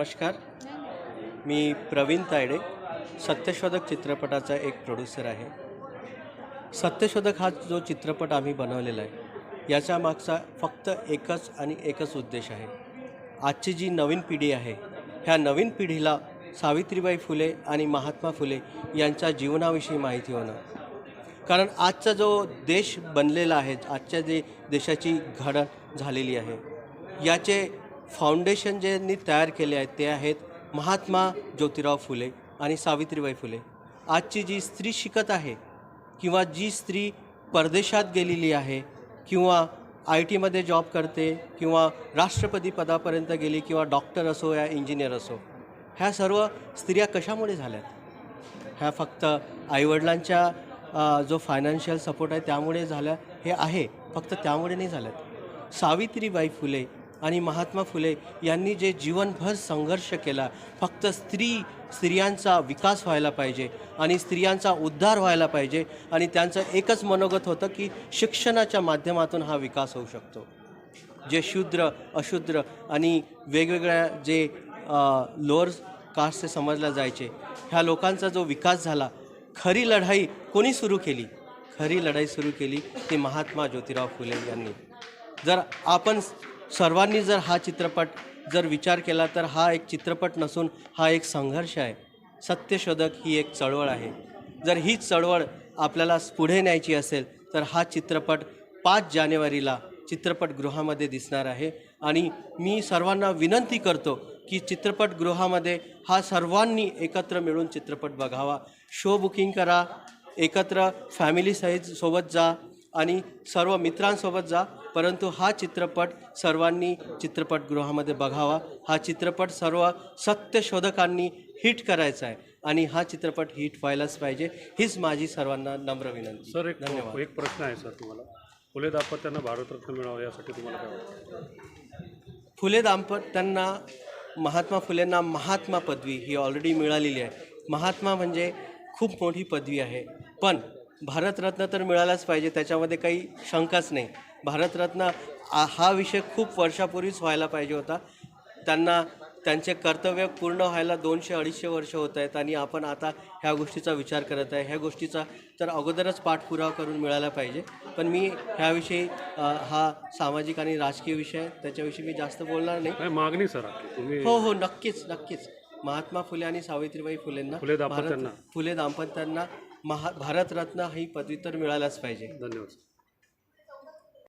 नमस्कार. मी प्रवीण तायडे सत्यशोधक चित्रपटाचा एक प्रोड्युसर आहे. सत्यशोधक हा जो चित्रपट आम्ही बनवलेला आहे याच्या मागचा फक्त एकच आणि एकच उद्देश आहे. आजची जी नवीन पिढी आहे ह्या नवीन पिढीला सावित्रीबाई फुले आणि महात्मा फुले यांच्या जीवनाविषयी माहिती होणं. कारण आजचा जो देश बनलेला आहे आजच्या जे देशाची घडण झालेली आहे याचे फाउंडेशन ज्यांनी तयार केले आहेत ते आहेत महात्मा ज्योतिराव फुले आणि सावित्रीबाई फुले. आजची जी स्त्री शिकत आहे किंवा जी स्त्री परदेशात गेलेली आहे किंवा आय टीमध्ये जॉब करते किंवा राष्ट्रपती पदापर्यंत गेली किंवा डॉक्टर असो या इंजिनियर असो ह्या सर्व स्त्रिया कशामुळे झाल्यात? ह्या फक्त आईवडिलांच्या जो फायनान्शियल सपोर्ट आहे त्यामुळे झाल्या हे आहे फक्त त्यामुळे नाही झाल्यात. सावित्रीबाई फुले आणि महात्मा फुले यांनी जे जीवनभर संघर्ष केला फक्त स्त्री स्त्रियांचा विकास व्हायला पाहिजे आणि स्त्रियांचा उद्धार व्हायला पाहिजे आणि त्यांचं एकच मनोगत होतं की शिक्षणाच्या माध्यमातून हा विकास होऊ शकतो. जे शूद्र अशूद्र आणि वेगवेगळ्या जे लोअर कास्टचे समजल्या जायचे ह्या लोकांचा जो विकास झाला खरी लढाई कोणी सुरू केली? खरी लढाई सुरू केली ती महात्मा ज्योतिराव फुले यांनी. जर आपण सर्वांनी जर हा चित्रपट जर विचार केला तर हा एक चित्रपट नसून हा एक संघर्ष आहे. सत्यशोधक ही एक चळवळ आहे. जर ही चळवळ आपल्याला पुढे न्यायची असेल तर हा चित्रपट पाच जानेवारीला चित्रपटगृहामध्ये दिसणार आहे. आणि मी सर्वांना विनंती करतो की चित्रपटगृहामध्ये हा सर्वांनी एकत्र मिळून चित्रपट बघावा. शो बुकिंग करा एकत्र फॅमिली साईज सोबत जा आणि सर्व मित्रांसोबत जा. परंतु हा चित्रपट सर्वांनी चित्रपटगृहामध्ये बघावा. हा चित्रपट सर्व सत्यशोधकांनी हिट करायचा आहे. आणि हा चित्रपट हिट व्हायलाच पाहिजे हीच माझी सर्वांना नम्र विनंती. सर एक धन्यवाद. एक प्रश्न आहे सर तुम्हाला. फुले दाम्पत्यांना भारतरत्न मिळावं यासाठी तुम्हाला काय वाटतं? फुले दाम्पत्यांना महात्मा फुलेंना महात्मा पदवी ही ऑलरेडी मिळालेली आहे. महात्मा म्हणजे खूप मोठी पदवी आहे. पण भारतरत्न तर मिळालाच पाहिजे त्याच्यामध्ये काही शंकाच नाही. भारतरत्न हा विषय खूप वर्षापूर्वीच व्हायला पाहिजे होता. त्यांना त्यांचे कर्तव्य पूर्ण व्हायला दोनशे अडीचशे वर्ष होत आहेत आणि आपण आता ह्या गोष्टीचा विचार करत आहे. ह्या गोष्टीचा तर अगोदरच पाठपुरावा करून मिळाला पाहिजे. पण मी ह्याविषयी हा सामाजिक आणि राजकीय विषय त्याच्याविषयी मी जास्त बोलणार नाही. मागणी सर हो हो नक्कीच नक्कीच. महात्मा फुले आणि सावित्रीबाई फुलेंना फुले दाम्पत्यांना. फुले दाम्पत्यांना महा भारतरत्न ही पदवी तर मिळायलाच पाहिजे. धन्यवाद